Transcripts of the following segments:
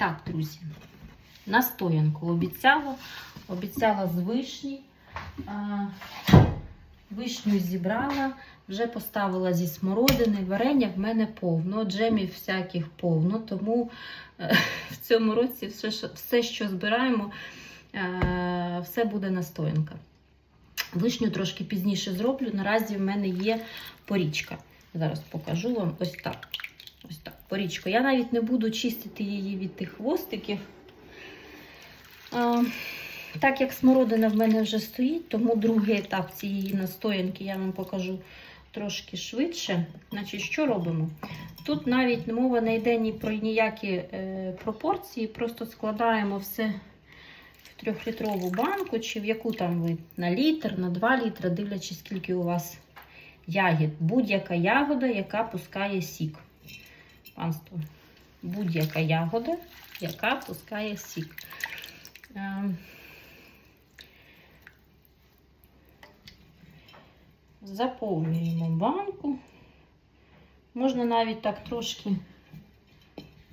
Так, друзі, настоянку обіцяла. Обіцяла з вишні. Вишню зібрала, вже поставила зі смородини. Варення в мене повно, джемів всяких повно, тому е, в цьому році все, що- все що збираємо, е, все буде настоянка. Вишню трошки пізніше зроблю. Наразі в мене є порічка. Зараз покажу вам ось так. Порічка. Я навіть не буду чистити її від тих хвостиків. А, так як смородина в мене вже стоїть, тому другий етап цієї настоянки я вам покажу трошки швидше. Значить, що робимо? Тут навіть мова не йде ні про ніякі е, пропорції, просто складаємо все в трьохлітрову банку, чи в яку там ви на літр, на 2 літри, дивлячись, скільки у вас ягід. Будь-яка ягода, яка пускає сік. Панство, будь-яка ягода, яка пускає сік. Ем, Заповнюємо банку. Можна навіть так трошки,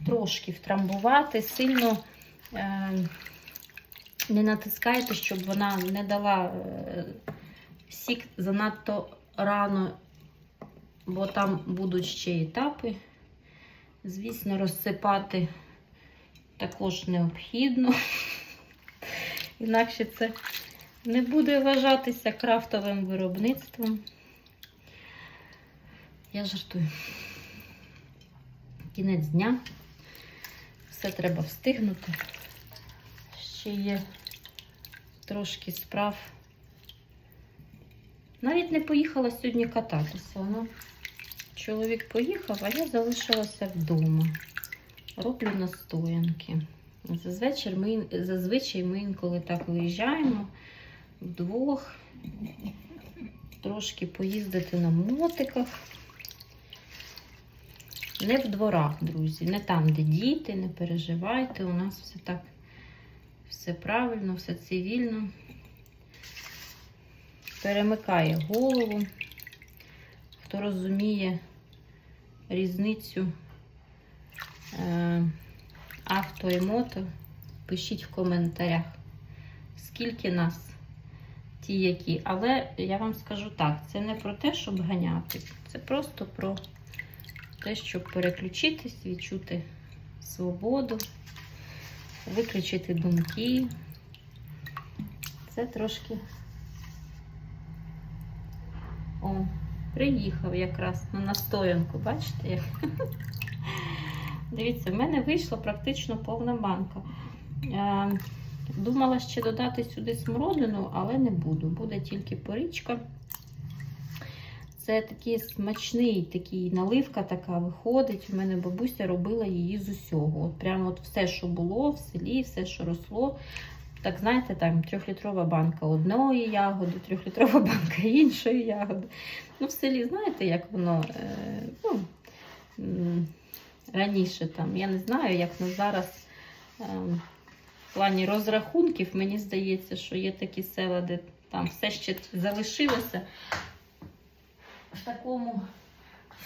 трошки втрамбувати, сильно е, не натискайте, щоб вона не дала е, сік занадто рано, бо там будуть ще етапи. Звісно, розсипати також необхідно. Інакше це не буде вважатися крафтовим виробництвом. Я жартую. Кінець дня. Все треба встигнути. Ще є трошки справ. Навіть не поїхала сьогодні кататися. Ну, чоловік поїхав, а я залишилася вдома. Роблю настоянки. Зазвичай ми, зазвичай ми інколи так виїжджаємо вдвох, трошки поїздити на мотиках. Не в дворах, друзі, не там, де діти, не переживайте. У нас все так, все правильно, все цивільно. Перемикає голову. Хто розуміє різницю е, авто і мото, пишіть в коментарях, скільки нас ті, які. Але я вам скажу так, це не про те, щоб ганяти, це просто про те, щоб переключитись, відчути свободу, виключити думки. Це трошки. О, приїхав якраз на настоянку, бачите? Дивіться, в мене вийшла практично повна банка. Е, Думала ще додати сюди смородину, але не буду. Буде тільки порічка. Це такий смачний такий наливка така виходить. У мене бабуся робила її з усього. От прямо от все, що було в селі, все, що росло. Так, знаєте, там трьохлітрова банка одної ягоди, трьохлітрова банка іншої ягоди. Ну, в селі, знаєте, як воно е, ну, раніше там, я не знаю, як на зараз. Е, в плані розрахунків, мені здається, що є такі села, де там все ще залишилося в такому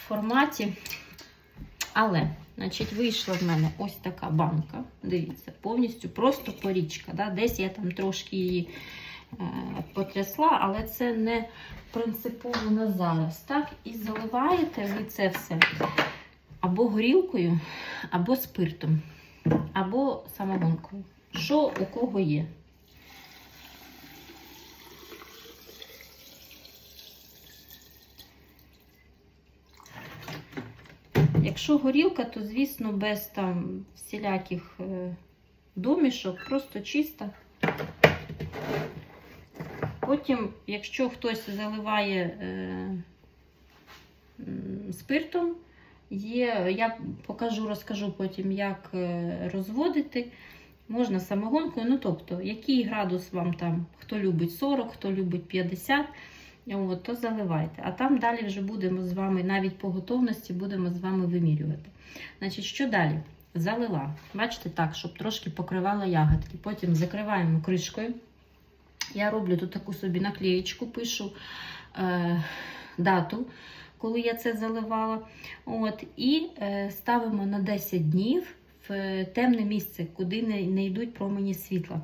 форматі. Але, значить, вийшла в мене ось така банка. Дивіться, повністю просто порічка. Да? Десь я там трошки її е, потрясла, але це не принципово на зараз. Так, і заливаєте ви це все або горілкою, або спиртом, або самогонкою. Що у кого є? Якщо горілка, то, звісно, без там всіляких е, домішок, просто чиста. Потім, якщо хтось заливає е, спиртом, є, я покажу, розкажу потім, як е, розводити. Можна самогонкою, ну тобто, який градус вам там, хто любить 40, хто любить 50, от, то заливайте. А там далі вже будемо з вами, навіть по готовності, будемо з вами вимірювати. Значить, що далі? Залила. Бачите, так, щоб трошки покривала ягодки. Потім закриваємо кришкою. Я роблю тут таку собі наклеєчку, пишу е, дату, коли я це заливала. От, І е, ставимо на 10 днів в темне місце, куди не, не йдуть промені світла.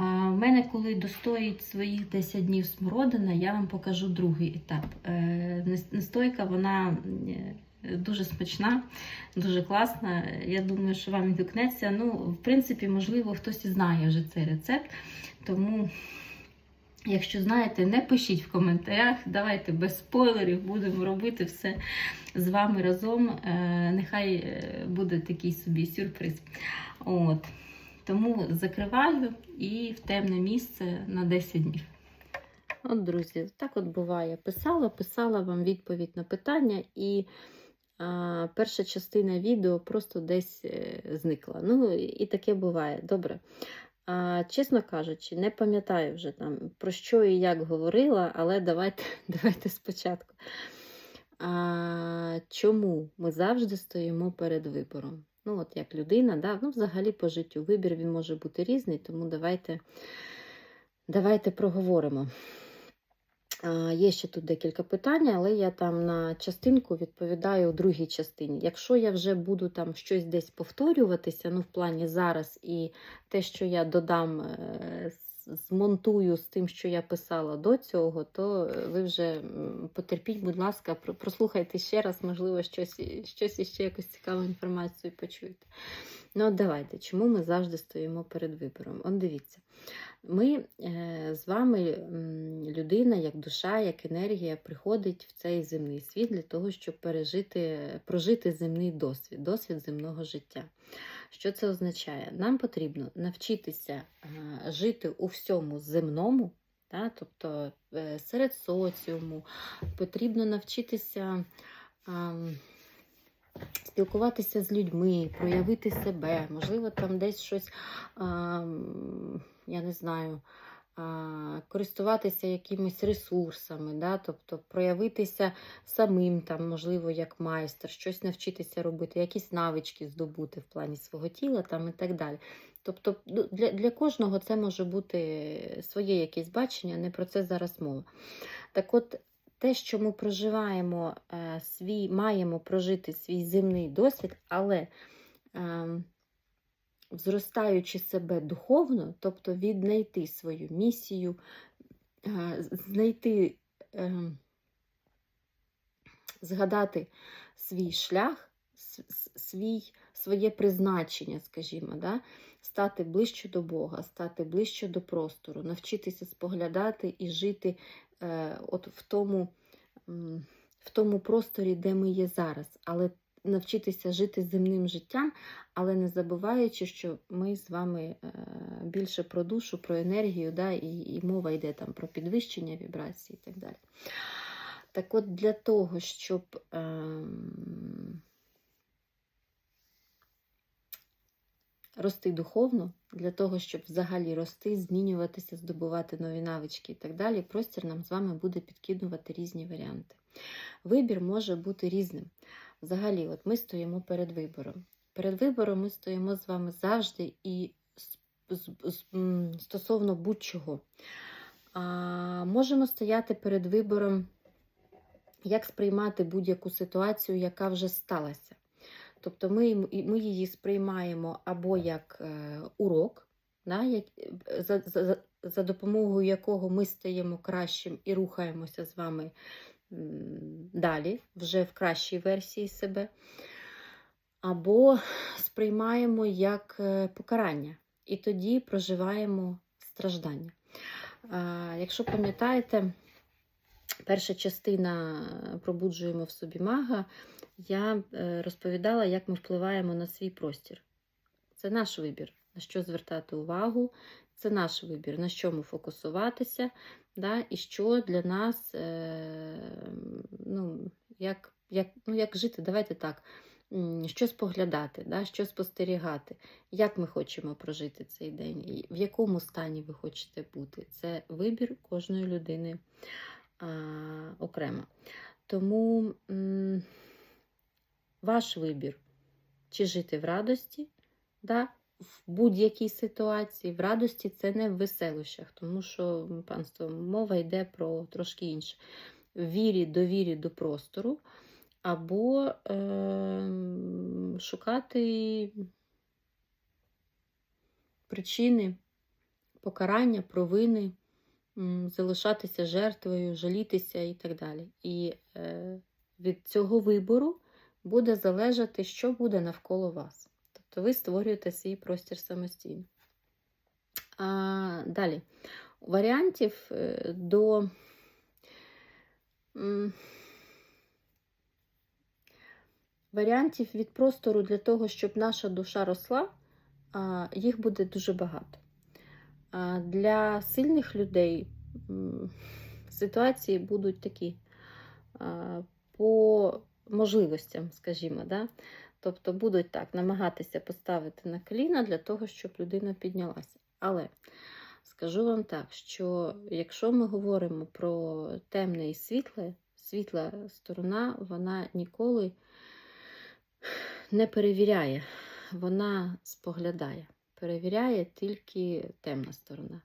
В мене, коли достоїть своїх 10 днів смородина, я вам покажу другий етап. Е, Настойка, вона е, дуже смачна, дуже класна. Я думаю, що вам відгукнеться. Ну, в принципі, можливо, хтось і знає вже цей рецепт. Тому, якщо знаєте, не пишіть в коментарях. Давайте без спойлерів будемо робити все з вами разом. Е, Нехай буде такий собі сюрприз. От. Тому закриваю і в темне місце на 10 днів. От, друзі, так от буває. Писала, писала вам відповідь на питання, і а, перша частина відео просто десь е, зникла. Ну, і таке буває. Добре. А, чесно кажучи, не пам'ятаю вже там про що і як говорила, але давайте, давайте спочатку. А, чому ми завжди стоїмо перед вибором? Ну, от як людина, да? ну, взагалі по життю вибір він може бути різний, тому давайте, давайте проговоримо. А, Є ще тут декілька питань, але я там на частинку відповідаю у другій частині. Якщо я вже буду там щось десь повторюватися, ну в плані зараз, і те, що я додам, е, з- змонтую з тим, що я писала до цього, то е, ви вже потерпіть, будь ласка, прослухайте ще раз, можливо, щось, щось іще якусь цікаву інформацію почуєте. Ну, от давайте, чому ми завжди стоїмо перед вибором? Он дивіться. Ми е, з вами, людина, як душа, як енергія, приходить в цей земний світ для того, щоб пережити, прожити земний досвід, досвід земного життя. Що це означає? Нам потрібно навчитися е, жити у всьому земному, та, тобто е, серед соціуму, потрібно навчитися. Спілкуватися з людьми, проявити себе, можливо, там десь щось, я не знаю, користуватися якимись ресурсами, да? тобто проявитися самим, там, можливо, як майстер, щось навчитися робити, якісь навички здобути в плані свого тіла там, і так далі. Тобто ну, для, для кожного це може бути своє якесь бачення, не про це зараз мова. Так от, те, що ми проживаємо е, свій, маємо прожити свій земний досвід, але е, зростаючи себе духовно, тобто віднайти свою місію, е, знайти, е, згадати свій шлях, свій, своє призначення, скажімо, да? стати ближче до Бога, стати ближче до простору, навчитися споглядати і жити е, от в тому, в тому просторі, де ми є зараз, але навчитися жити земним життям, але не забуваючи, що ми з вами е, більше про душу, про енергію, да, і, і мова йде там про підвищення вібрацій і так далі. Так от для того, щоб ем, рости духовно, для того, щоб взагалі рости, змінюватися, здобувати нові навички і так далі, простір нам з вами буде підкидувати різні варіанти. Вибір може бути різним. Взагалі, от ми стоїмо перед вибором. Перед вибором ми стоїмо з вами завжди і стосовно будь-чого. Можемо стояти перед вибором, як сприймати будь-яку ситуацію, яка вже сталася. Тобто ми, ми її сприймаємо або як е, урок, да, як, е, за, за, за- допомогою якого ми стаємо кращим і рухаємося з вами далі, вже в кращій версії себе, або сприймаємо як е, покарання, і тоді проживаємо страждання. Якщо пам'ятаєте, перша частина пробуджуємо в собі мага, я е, розповідала, як ми впливаємо на свій простір. Це наш вибір, на що звертати увагу, це наш вибір, на чому фокусуватися, да, і що для нас, е, ну, як, як, ну, як жити, давайте так, що споглядати, да, що спостерігати, як ми хочемо прожити цей день, і в якому стані ви хочете бути. Це вибір кожної людини а, окремо. Тому м, ваш вибір, чи жити в радості, да, в будь-якій ситуації. В радості це не в веселощах, тому що, панство, мова йде про трошки інше. Вірі, довірі до простору, або е, шукати причини покарання, провини, залишатися жертвою, жалітися і так далі. І е, від цього вибору буде залежати, що буде навколо вас. Тобто ви створюєте свій простір самостійно. А, далі. Варіантів е, до. Варіантів від простору для того, щоб наша душа росла, їх буде дуже багато. Для сильних людей ситуації будуть такі по можливостям, скажімо. Да? Тобто будуть так намагатися поставити на коліна для того, щоб людина піднялася. Але скажу вам так, що якщо ми говоримо про темне і світле, світла сторона, вона ніколи не перевіряє, вона споглядає. Перевіряє тільки темна сторона.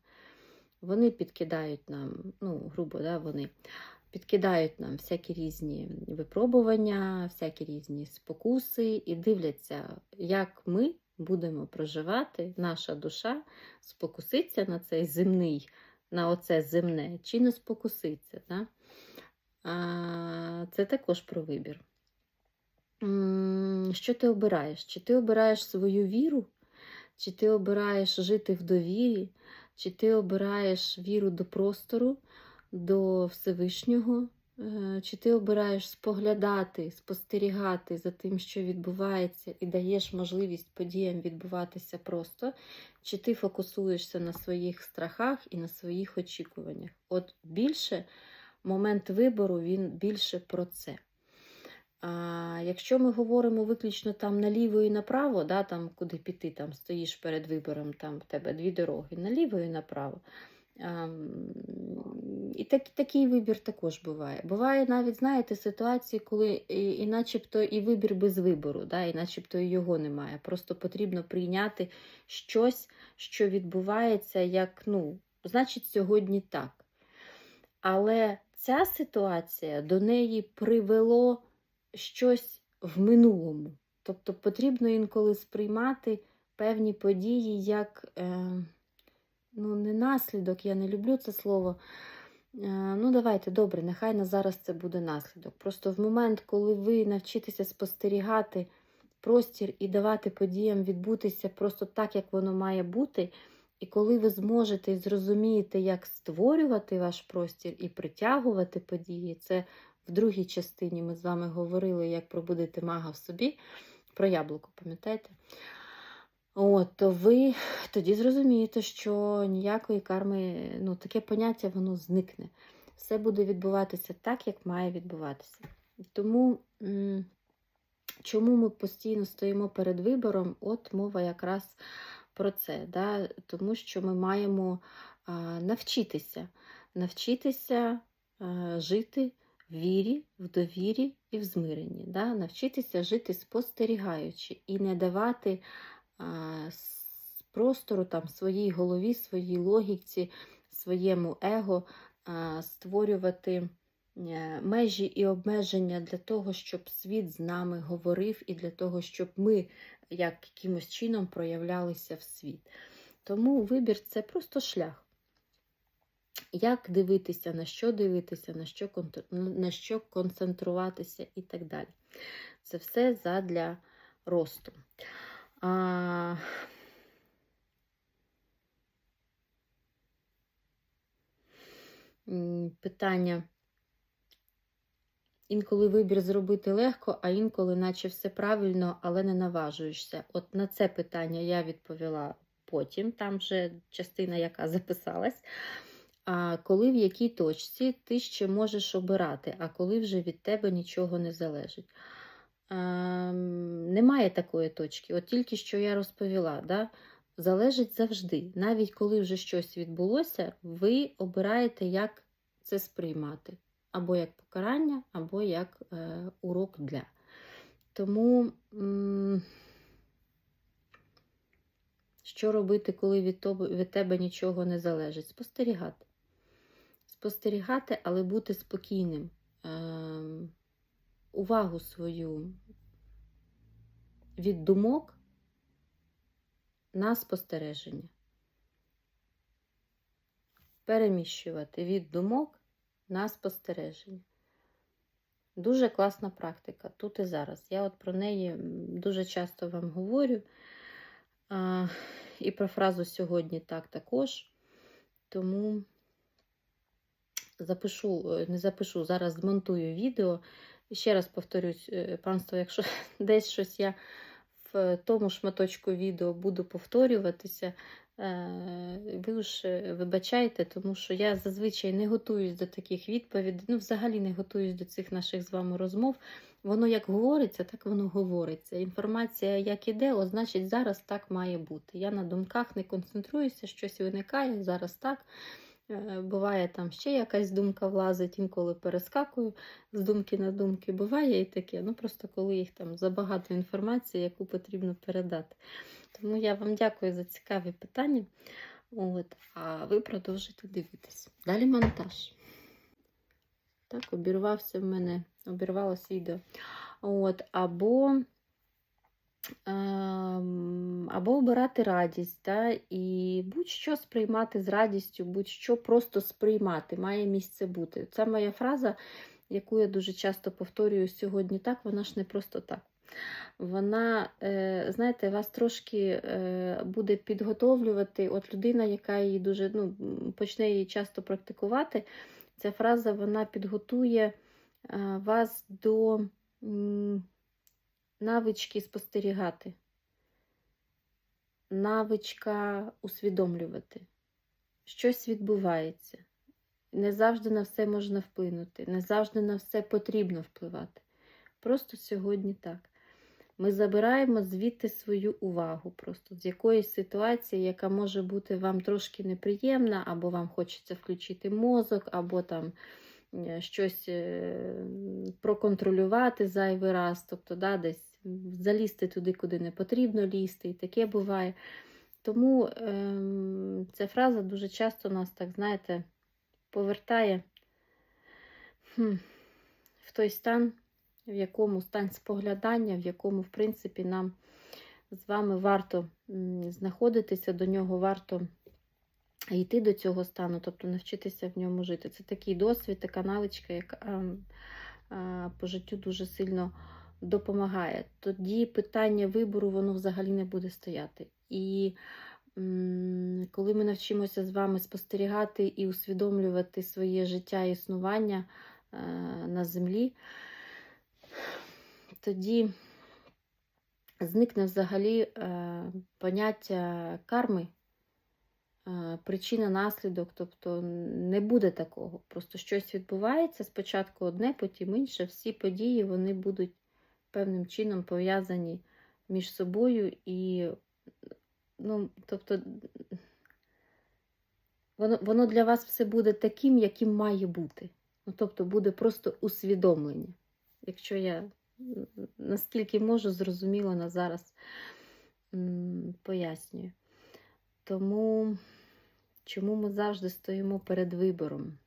Вони підкидають нам, ну, грубо, да, вони підкидають нам всякі різні випробування, всякі різні спокуси і дивляться, як ми будемо проживати, наша душа спокуситься на цей земний, на оце земне, чи не спокуситься. Да? А, Це також про вибір. Що ти обираєш? Чи ти обираєш свою віру, чи ти обираєш жити в довірі, чи ти обираєш віру до простору, до Всевишнього, Е, чи ти обираєш споглядати, спостерігати за тим, що відбувається, і даєш можливість подіям відбуватися просто, чи ти фокусуєшся на своїх страхах і на своїх очікуваннях? От більше момент вибору він більше про це. А якщо ми говоримо виключно там наліво і направо, да, там куди піти, там стоїш перед вибором, там в тебе дві дороги, наліво і направо. Так, такий вибір також буває. Буває навіть, знаєте, ситуації, коли і, і начебто і вибір без вибору, да, і начебто і його немає. Просто потрібно прийняти щось, що відбувається, як, ну, значить, сьогодні так. Але ця ситуація до неї привело щось в минулому. Тобто потрібно інколи сприймати певні події як е, ну, не наслідок, я не люблю це слово. Е, ну, давайте, добре, нехай на зараз це буде наслідок. Просто в момент, коли ви навчитеся спостерігати простір і давати подіям відбутися просто так, як воно має бути, і коли ви зможете і зрозумієте, як створювати ваш простір і притягувати події, це в другій частині ми з вами говорили, як пробудити мага в собі, про яблуко, пам'ятаєте? От, то ви тоді зрозумієте, що ніякої карми, ну, таке поняття, воно зникне. Все буде відбуватися так, як має відбуватися. Тому, чому ми постійно стоїмо перед вибором? От мова якраз про це. Да? Тому що ми маємо а, навчитися, навчитися а, жити в вірі, в довірі і в змиренні. Да? Навчитися жити спостерігаючи і не давати простору там, своїй голові, своїй логіці, своєму его створювати е, межі і обмеження для того, щоб світ з нами говорив, і для того, щоб ми як якимось чином проявлялися в світ. Тому вибір це просто шлях. Як дивитися, на що дивитися, на що, на що концентруватися і так далі. Це все задля росту. А... Питання. Інколи вибір зробити легко, а інколи, наче все правильно, але не наважуєшся. От на це питання я відповіла потім, там вже частина, яка записалась. А коли в якій точці ти ще можеш обирати, а коли вже від тебе нічого не залежить. Ем, немає такої точки. От тільки що я розповіла, да? залежить завжди. Навіть коли вже щось відбулося, ви обираєте, як це сприймати. Або як покарання, або як е, урок для. Тому, що робити, коли від, тебе, від тебе нічого не залежить? Спостерігати. Спостерігати, але бути спокійним. Ем, увагу свою від думок на спостереження. переміщувати від думок на спостереження. Дуже класна практика тут і зараз. Я от про неї дуже часто вам говорю. А, і про фразу сьогодні так також. Тому запишу, е, не запишу, зараз змонтую відео. Ще раз повторюсь, е, панство, якщо десь щось я в тому шматочку відео буду повторюватися, е, ви ж е, вибачайте, тому що я зазвичай не готуюсь до таких відповідей, ну, взагалі не готуюсь до цих наших з вами розмов. Воно як говориться, так воно говориться. Інформація як іде, значить, зараз так має бути. Я на думках не концентруюся, щось виникає, зараз так. Е, Буває, там ще якась думка влазить, інколи перескакую з думки на думки. Буває і таке. Ну просто коли їх там забагато інформації, яку потрібно передати. Тому я вам дякую за цікаві питання. От, а ви продовжуйте дивитись. Далі монтаж. Так, обірвався в мене, обірвалось відео. От, або, або обирати радість, да, і будь-що сприймати з радістю, будь-що просто сприймати, має місце бути. Це моя фраза, яку я дуже часто повторюю сьогодні так, вона ж не просто так. Вона, е, знаєте, вас трошки е, буде підготовлювати. От людина, яка її дуже ну, почне її часто практикувати, ця фраза вона підготує е, вас до навички спостерігати, навичка усвідомлювати. Щось відбувається. Не завжди на все можна вплинути, не завжди на все потрібно впливати. Просто сьогодні так. Ми забираємо звідти свою увагу, просто з якоїсь ситуації, яка може бути вам трошки неприємна, або вам хочеться включити мозок, або там е, щось е, проконтролювати зайвий раз, тобто да, десь залізти туди, куди не потрібно лізти, і таке буває. Тому ем, ця фраза дуже часто нас, так знаєте, повертає хм, в той стан, в якому стан споглядання, в якому, в принципі, нам з вами варто знаходитися, до нього варто йти до цього стану, тобто навчитися в ньому жити. Це такий досвід, така навичка, яка ем, а, по життю дуже сильно допомагає. Тоді питання вибору воно взагалі не буде стояти. І коли ми навчимося з вами спостерігати і усвідомлювати своє життя і існування е, на землі, тоді зникне взагалі е, поняття карми, е, причина, наслідок, тобто не буде такого. Просто щось відбувається, спочатку одне, потім інше. Всі події вони будуть певним чином пов'язані між собою і, ну, тобто, воно, воно для вас все буде таким, яким має бути. Ну, тобто буде просто усвідомлення. Якщо я наскільки можу, зрозуміло на зараз пояснюю. Тому чому ми завжди стоїмо перед вибором?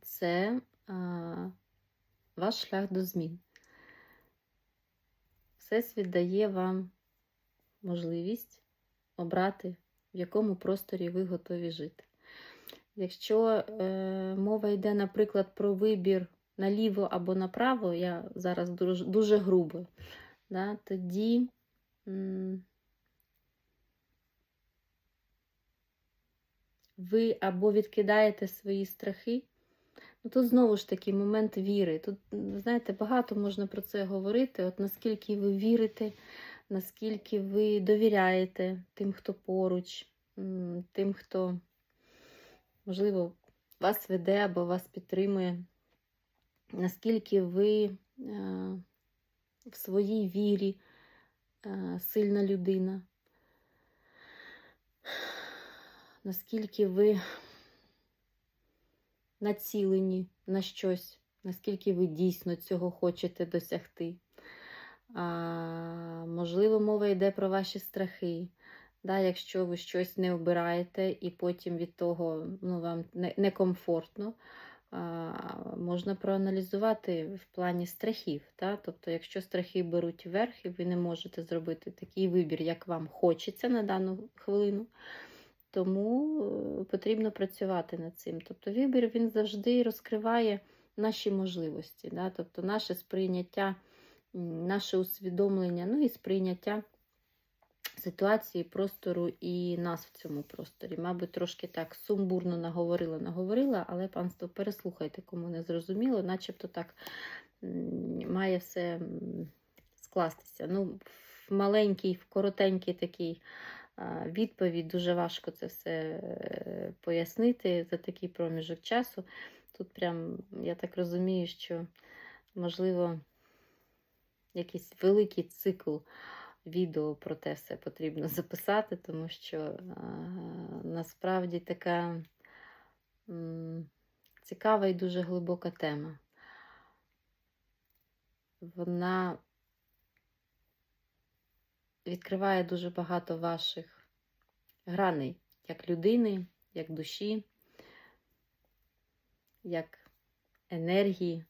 Це а, ваш шлях до змін. Всесвіт дає вам можливість обрати, в якому просторі ви готові жити. Якщо е, мова йде, наприклад, про вибір наліво або направо, я зараз дуже, дуже грубо, да, тоді м, ви або відкидаєте свої страхи. Ну, тут знову ж таки момент віри. Тут, знаєте, багато можна про це говорити. От наскільки ви вірите, наскільки ви довіряєте тим, хто поруч, тим, хто, можливо, вас веде або вас підтримує, наскільки ви е, в своїй вірі е, сильна людина, наскільки ви націлені на щось, наскільки ви дійсно цього хочете досягти. А, можливо, мова йде про ваші страхи. Да, якщо ви щось не обираєте і потім від того ну, вам не- некомфортно, а, можна проаналізувати в плані страхів. Да? Тобто, якщо страхи беруть вверх і ви не можете зробити такий вибір, як вам хочеться на дану хвилину, тому е, потрібно працювати над цим. Тобто вибір він завжди розкриває наші можливості, да? тобто наше сприйняття, наше усвідомлення, ну і сприйняття ситуації, простору і нас в цьому просторі. Мабуть, трошки так сумбурно наговорила, наговорила, але панство, переслухайте, кому не зрозуміло, начебто так має все скластися. Ну, в маленький, в коротенький такий відповідь дуже важко це все е, пояснити за такий проміжок часу. Тут прям, я так розумію, що можливо якийсь великий цикл відео про те все потрібно записати, тому що а, насправді така цікава і дуже глибока тема. Вона відкриває дуже багато ваших граней, як людини, як душі, як енергії.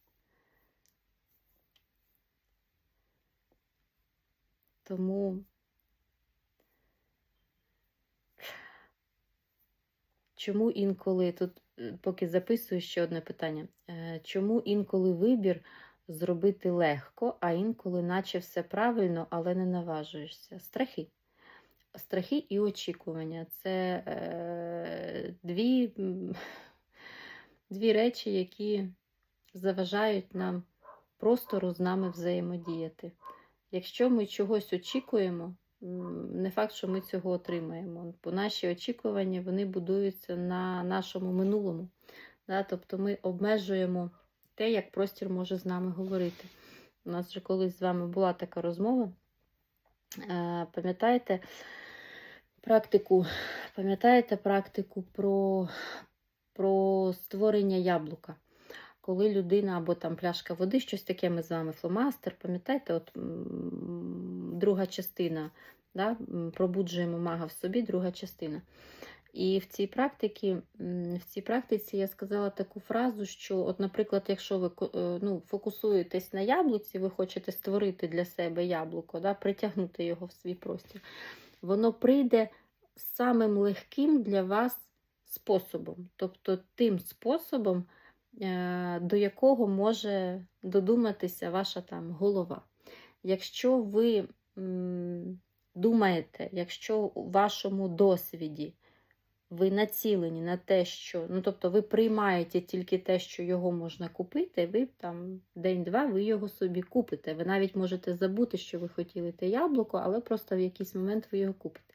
Тому чому інколи, тут е, поки записую ще одне питання, Е, чому інколи вибір зробити легко, а інколи наче все правильно, але не наважуєшся? Страхи. Страхи і очікування це е, дві, дві речі, які заважають нам простору з нами взаємодіяти. Якщо ми чогось очікуємо, не факт, що ми цього отримаємо. Бо наші очікування вони будуються на нашому минулому. Да? Тобто ми обмежуємо те, як простір може з нами говорити. У нас вже колись з вами була така розмова. Е, Пам'ятаєте практику, пам'ятаєте практику про, про створення яблука? Коли людина або там пляшка води, щось таке ми з вами фломастер, пам'ятаєте, от друга частина, да? пробуджуємо мага в собі, друга частина. І в цій практиці, в цій практиці я сказала таку фразу, що, от, наприклад, якщо ви е, ну, фокусуєтесь на яблуці, ви хочете створити для себе яблуко, да? притягнути його в свій простір, воно прийде самим легким для вас способом, тобто тим способом, е, до якого може додуматися ваша там голова. Якщо ви думаєте, якщо у вашому досвіді ви націлені на те, що, ну тобто ви приймаєте тільки те, що його можна купити, ви там день-два ви його собі купите. Ви навіть можете забути, що ви хотіли те яблуко, але просто в якийсь момент ви його купите.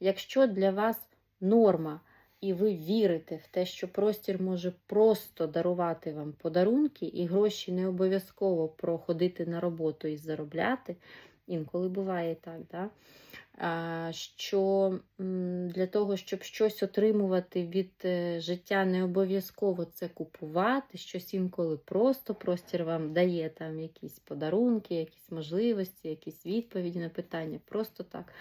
Якщо для вас норма, і ви вірите в те, що простір може просто дарувати вам подарунки, і гроші не обов'язково проходити на роботу і заробляти. Інколи буває так, да? Що для того, щоб щось отримувати від е, життя, не обов'язково це купувати, щось інколи просто простір вам дає там якісь подарунки, якісь можливості, якісь відповіді на питання. Просто так.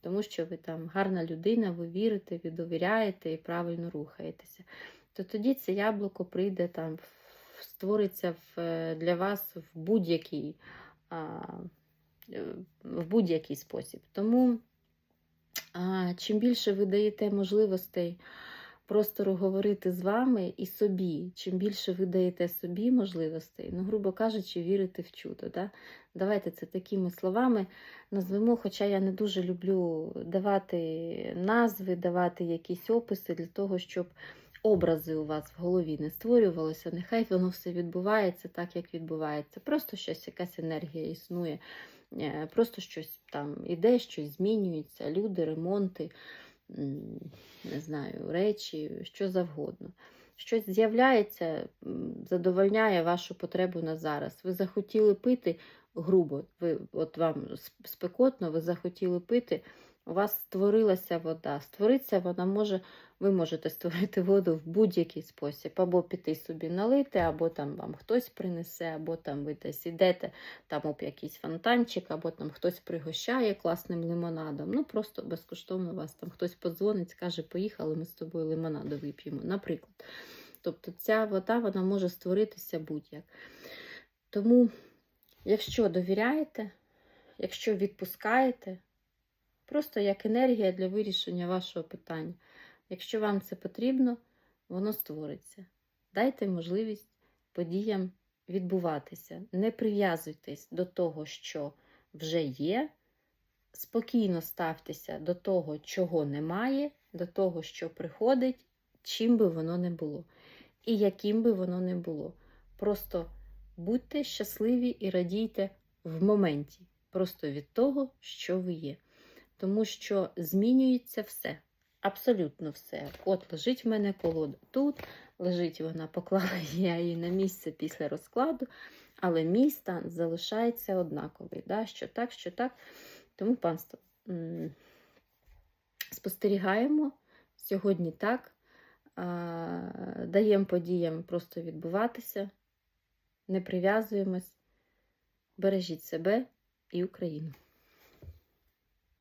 Тому що ви там гарна людина, ви вірите, ви довіряєте і правильно рухаєтеся. То тоді це яблуко прийде там, створиться е, для вас в е, в будь-який спосіб. Тому а, чим більше ви даєте можливостей простору говорити з вами і собі, чим більше ви даєте собі можливостей, ну, грубо кажучи, вірити в чудо. Да? Давайте це такими словами назвемо, хоча я не дуже люблю давати назви, давати якісь описи для того, щоб образи у вас в голові не створювалося. Нехай воно все відбувається так, як відбувається. Просто щось, якась енергія існує. Е, Просто щось там іде, щось змінюється, люди, ремонти, не знаю, речі, що завгодно. Щось з'являється, задовольняє вашу потребу на зараз. Ви захотіли пити грубо, ви, от вам спекотно, ви захотіли пити, у вас створилася вода. Створиться вона може, ви можете створити воду в будь-який спосіб, або піти собі налити, або там вам хтось принесе, або там ви десь ідете, там об якийсь фонтанчик, або там хтось пригощає класним лимонадом. Ну просто безкоштовно вас там хтось подзвонить, скаже, поїхали, ми з тобою лимонаду вип'ємо, наприклад. Тобто ця вода вона може створитися будь-як. Тому, якщо довіряєте, якщо відпускаєте, Просто як енергія для вирішення вашого питання. Якщо вам це потрібно, воно створиться. Дайте можливість подіям відбуватися. Не прив'язуйтесь до того, що вже є. Спокійно ставтеся до того, чого немає, до того, що приходить, чим би воно не було. І яким би воно не було. Просто будьте щасливі і радійте в моменті, просто від того, що ви є. Тому що змінюється все. Абсолютно все. От лежить в мене колода тут, лежить вона, поклала я її на місце після розкладу, але мій стан залишається однаковий. Да? Що так, що так. Тому, панство, спостерігаємо сьогодні так, даємо подіям просто відбуватися, не прив'язуємось, бережіть себе і Україну.